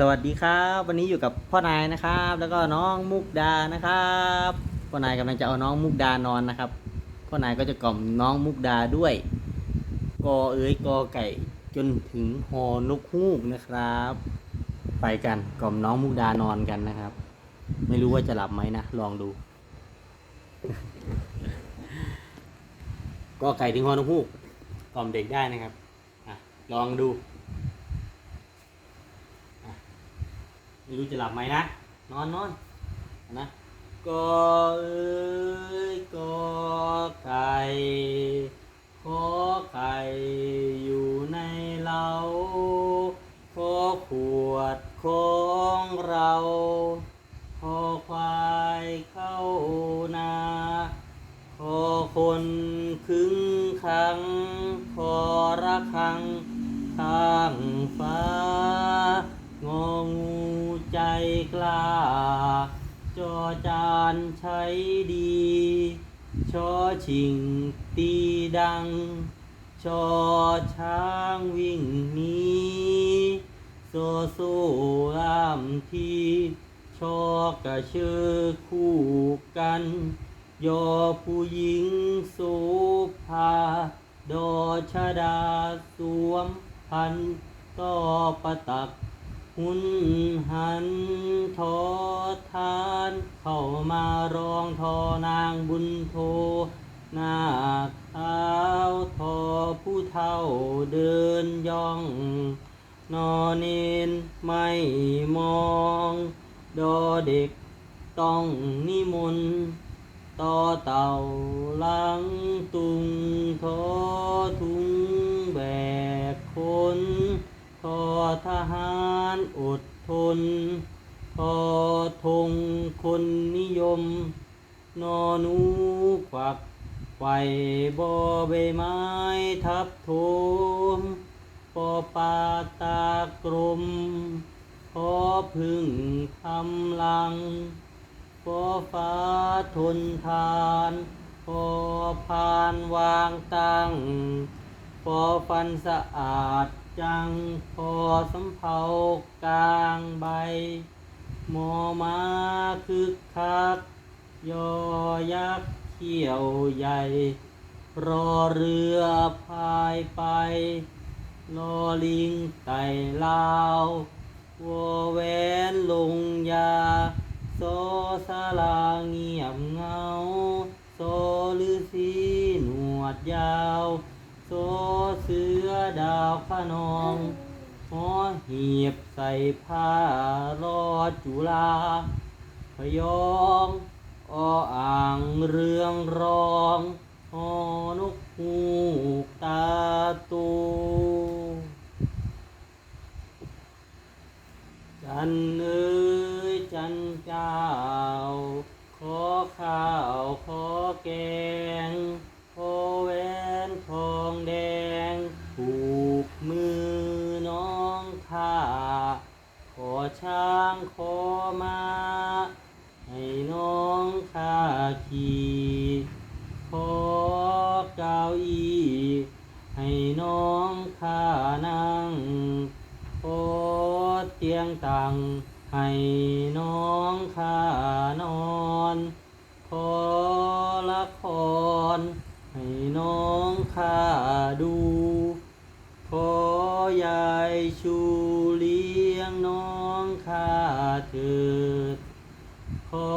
สวัสดีครับ วันนี้อยู่กับพ่อนายนะครับ แล้วก็น้องมุกดานะครับพ่อนายกำลังจะเอาน้องมุกดานอนนะครับพ่อนายก็จะกล่อมน้องมุกดาด้วย กอเอ๋ยกอไก่จนถึงหอนกฮูกนะครับ ไปกันกล่อมน้องมุกดานอนกันนะครับ ไม่รู้ว่าจะหลับไหมนะลองดู กอไก่ถึงหอนกฮูกกล่อมเด็กได้นะครับอลองดู ไม่รู้จะหลับไหมนะ นอนนอนนะก็เอ้ยก็ไก่ขอไข่อยู่ในเล้าขอขวดของเราขอควายเข้านาขอคนครึ่งครั้งขอระฆังข้างฟ้า กล้า จอจานใช้ดี ชอชิงตีดัง ชอช้างวิ่งหนีโซโซลามทีชอกระเชือคู่กัน ยอผู้หญิงสุภา ดอชดาสวมพันต่อประตัก หุนหันทอทาน เข้ามาร้องทอนางบุญโทนาคเท้าทอผู้เท่าเดินย่อง นอเนนไม่มอง ดอเด็กต้องนิมนต์ต่อเต่าลังตุงทอทุงแบกคน ทอทหารอดทนทอธงคนนิยม นอนูควักไฟบอใบไม้ทับโทมปอปาตากรมพอพึ่งทำลังพอฟ้าทนทานพอพานวางตั้งพอฟันสะอาด จัง พอสำเภากลางใบหมอมาคึกคัก ยอยักษ์เขี้ยวใหญ่ รอเรือพายไป รอลิงไต่ลาววอแหวนลงยา โซสาลาเงียบเงา โซลือสีหนวดยาว โซเสือดาวขนองหอหีบใส่ผ้ารอจุลาพยองออ่างเรืองรองหอนกฮูกตาตูจันเอ้ยจันเจ้า ขอข้าว ขอแกง มือน้องข้าขอช้างขอมาให้น้องข้าขี่ขอเก้าอี้ให้น้องข้านั่งขอเตียงตังให้น้องข้านอนขอละครให้น้องข้าดู ขอยายชูเลี้ยงน้องข้าเถิด ขอ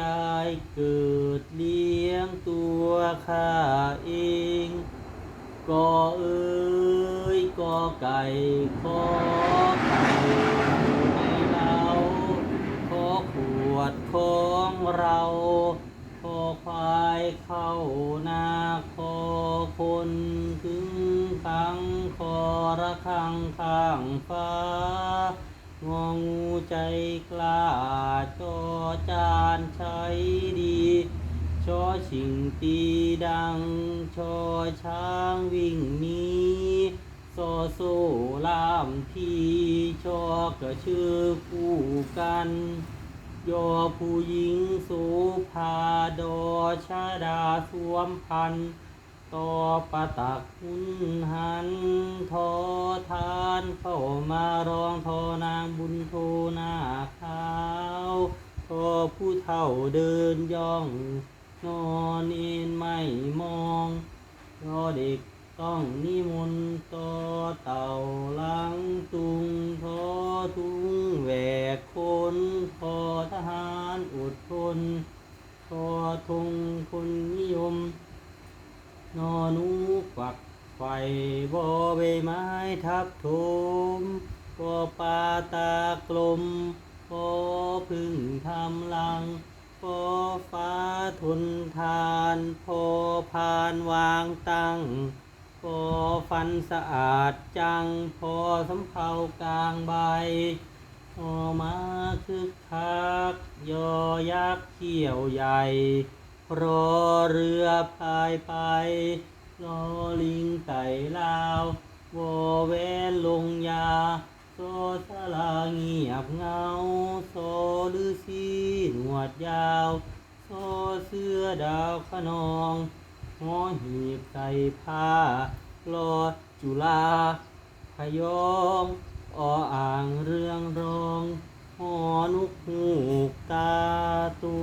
ยายเกิดเลี้ยงตัวข้าเองก็เอ้ยก็ไก่ขอไก่ในเราขอขวดของเรา ขอควายเข้านาขอคนถึงขังขอระฆังข้า งฟ้างองูใจกล้าจอจานใช้ดีชอชิงตีดัง ชอช้างวิ่งหนีโซโซลามทีชอกระชื่อคู่กันยอผู้หญิงสุภาดอชาดาสวมพันธ์ ต่อปะตักหุนหันทอทานเข้ามารองทอนางบุญโทนาขาวทอผู้เฒ่าเดินย่อง นอนเอ็นไม่มองรอเด็กต้องนิมนต์ต่อเต่าหลังตุงทอทุงแหวกคนทอทหารอดทนทอทงคนนิยม นอนูฝักไฟ บอใบไม้ทับถมบ่อปลาตากลมบอพึ่งทำลังบ่อฟ้าทนทานพอพานวางตั้งพอฟันสะอาดจัง พอสำเภากลางใบพอมาคึกคัก ยอยักษ์เขี้ยวใหญ่ รอเรือพายไป รอลิงไต่ลาววอแวนลงยา โซสลาเงียบเงา โซลือซีหนวดยาว โซเสื้อดาวขนองหอหีบใส่ผ้ารอจุฬาพยองออ่างเรื่องรองหอนุกหูกตาตู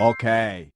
Okay.